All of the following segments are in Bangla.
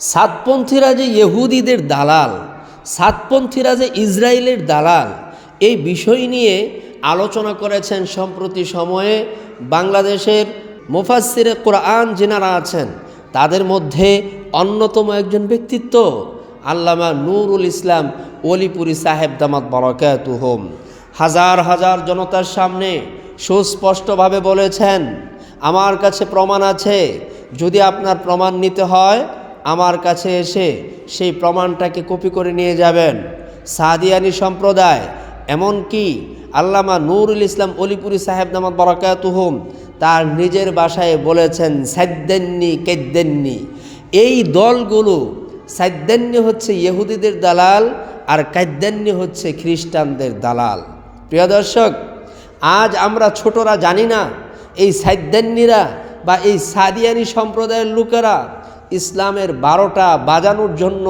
সাতপন্থীরা যে ইহুদিদের দালাল, সাতপন্থীরা যে ইসরায়েলের দালাল, এই বিষয় নিয়ে আলোচনা করেছেন সম্প্রতি সময়ে বাংলাদেশের মুফাসিরে কোরআন যেনারা আছেন, তাদের মধ্যে অন্যতম একজন ব্যক্তিত্ব আল্লামা নুরুল ইসলাম অলিপুরি সাহেব দামাত বরকাতুহম। হাজার হাজার জনতার সামনে সুস্পষ্টভাবে বলেছেন, আমার কাছে প্রমাণ আছে, যদি আপনার প্রমাণ নিতে হয় আমার কাছে এসে সেই প্রমাণটাকে কপি করে নিয়ে যাবেন। সাদিয়ানি সম্প্রদায়, এমনকি আল্লামা নুরুল ইসলাম অলিপুরি সাহেব নামাদ বরাকাতুহুম তার নিজের বাসায় বলেছেন, সাদ্দেননি কেদ্দেননি। এই দলগুলো সাদ্দেননি হচ্ছে ইহুদিদের দালাল আর কাদ্দেননি হচ্ছে খ্রিস্টানদের দালাল। প্রিয় দর্শক, আজ আমরা ছোটরা জানি না এই সাদ্দান্নিরা বা এই সাদিয়ানি সম্প্রদায়ের লোকেরা ইসলামের বারোটা বাজানোর জন্য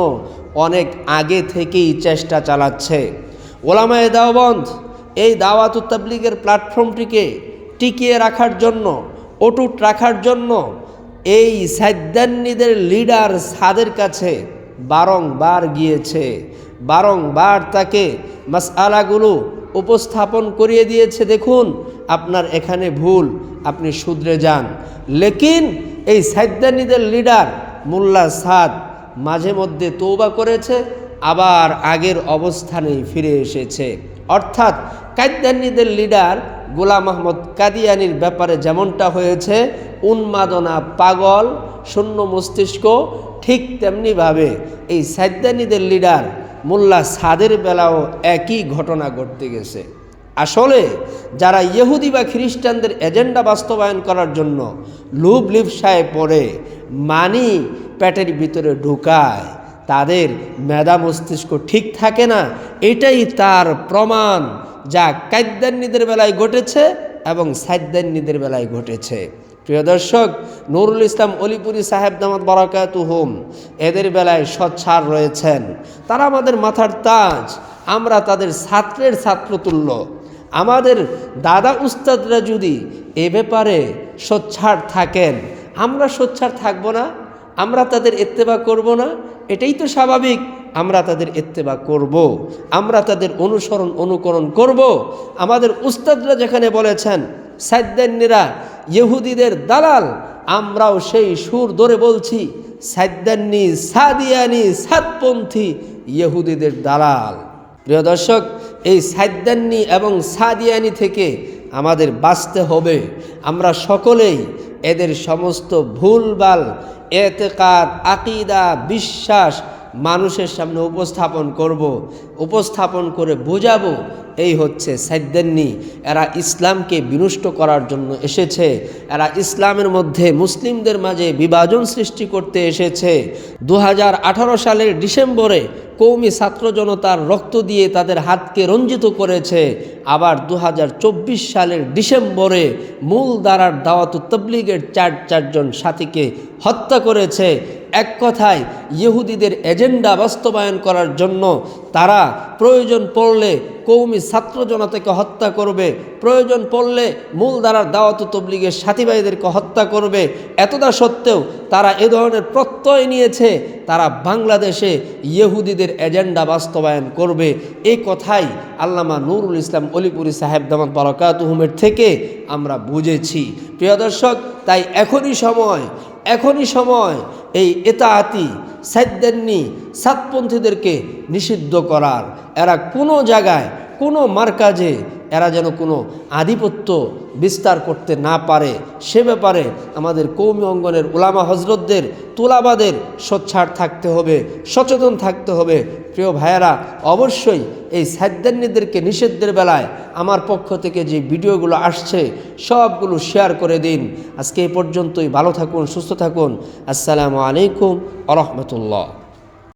অনেক আগে থেকেই চেষ্টা চালাচ্ছে। ওলামায়ে দাওবন্ধ এই দাওয়াত তাবলিগের প্ল্যাটফর্মটিকে টিকিয়ে রাখার জন্য, অটুট রাখার জন্য এই সাদ্দান্নিদের লিডার সাদের কাছে বারংবার গিয়েছে। বারংবার তাকে মাসআলাগুলো উপস্থাপন করিয়ে দিয়েছে। দেখুন, আপনার এখানে ভুল, আপনি শুধরে যান। লেকিন এই সাদ্দানিদের লিডার মোল্লা সাদ মাঝে মধ্যে তৌবা করেছে, আবার আগের অবস্থানেই ফিরে এসেছে। অর্থাৎ কাদ্যানিদের লিডার গোলাম আহমদ কাদিয়ানির ব্যাপারে যেমনটা হয়েছে, উন্মাদনা পাগল, শূন্য মস্তিষ্ক ঠিক তেমনিভাবে এই সাদ্দানিদের লিডার মোল্লা সাদের বেলাও একই ঘটনা ঘটতে গেছে। আসলে যারা ইহুদি বা খ্রিস্টানদের এজেন্ডা বাস্তবায়ন করার জন্য লুব লিপসায় পড়ে মানি পেটের ভিতরে ঢুকায়, তাদের মেধা মস্তিষ্ক ঠিক থাকে না, এটাই তার প্রমাণ যা কাদ্যান্নিদের বেলায় ঘটেছে এবং সাদ্যান্নিদের বেলায় ঘটেছে। প্রিয় দর্শক, নুরুল ইসলাম অলিপুরি সাহেব দামাত বরাকাতু হোম এদের বেলায় সচ্ছার রয়েছেন। তারা আমাদের মাথার তাজ, আমরা তাদের ছাত্রের ছাত্রতুল্য। আমাদের দাদা উস্তাদরা যদি এ ব্যাপারে সোচ্ছার থাকেন আমরা সোচ্ছার থাকব না, আমরা তাদের এত্তেবা করব না, এটাই তো স্বাভাবিক আমরা তাদের এত্তেবা করব। আমরা তাদের অনুসরণ, অনুকরণ করব। আমাদের উস্তাদরা যেখানে বলেছেন সাদ্দান্নিরা ইহুদিদের দালাল, আমরাও সেই সুর ধরে বলছি সাদ্দান্নি সাদিয়ানি সাতপন্থী ইহুদিদের দালাল প্রিয় দর্শক, এই সাদ্দান্নি এবং সাদিয়ানি থেকে আমাদের বাঁচতে হবে আমরা সকলেই এদের সমস্ত ভুলবাল এতেকাদ আকিদা বিশ্বাস মানুষের সামনে উপস্থাপন করব, উপস্থাপন করে বোঝাবো, এই হচ্ছে সাদ্দান্নি এরা ইসলামকে বিনষ্ট করার জন্য এসেছে। এরা ইসলামের মধ্যে মুসলিমদের মাঝে বিভাজন সৃষ্টি করতে এসেছে। দু হাজার আঠারো সালের ডিসেম্বরে কৌমি ছাত্র জনতার রক্ত দিয়ে তাদের হাতকে রঞ্জিত করেছে। আবার দু হাজার চব্বিশ সালের ডিসেম্বরে মূল দ্বারার দাওয়াত তবলিগের চার চারজন সাথীকে হত্যা করেছে। এক কথায় ইহুদিদের এজেন্ডা বাস্তবায়ন করার জন্য তারা প্রয়োজন পড়লে কৌমি ছাত্র জনতাকে হত্যা করবে, প্রয়োজন পড়লে মূল দ্বারার দাওয়াত তবলিগের সাথী ভাইদেরকে হত্যা করবে। এতটা সত্ত্বেও তারা এ ধরনের প্রত্যয় নিয়েছে, তারা বাংলাদেশে ইহুদিদের এজেন্ডা বাস্তবায়ন করবে। এই কথাই আল্লামা নুরুল ইসলাম অলিপুরি সাহেব দামাত বারকাতুহুমের থেকে আমরা বুঝেছি। প্রিয় দর্শক তাই এখনই সময় এখনই সময় এই এতাহাতি সাদ্দান্নি সাতপন্থীদেরকে নিষিদ্ধ করার। এরা কোনো জায়গায়, কোনো মার্কাজে এরা যেন কোনো আধিপত্য বিস্তার করতে না পারে। সে ব্যাপারে আমাদের কৌমি অঙ্গনের ওলামা হজরতদের তোলাবাদের সোচ্ছার থাকতে হবে, সচেতন থাকতে হবে। প্রিয় ভাইয়েরা, অবশ্যই এই সাদ্দান্নিদেরকে নিষেধের বেলায় আমার পক্ষ থেকে যে ভিডিওগুলো আসছে, সবগুলো শেয়ার করে দিন। আজকে এই পর্যন্তই। ভালো থাকুন, সুস্থ থাকুন। আসসালামু আলাইকুম আ রহমতুল্লাহ।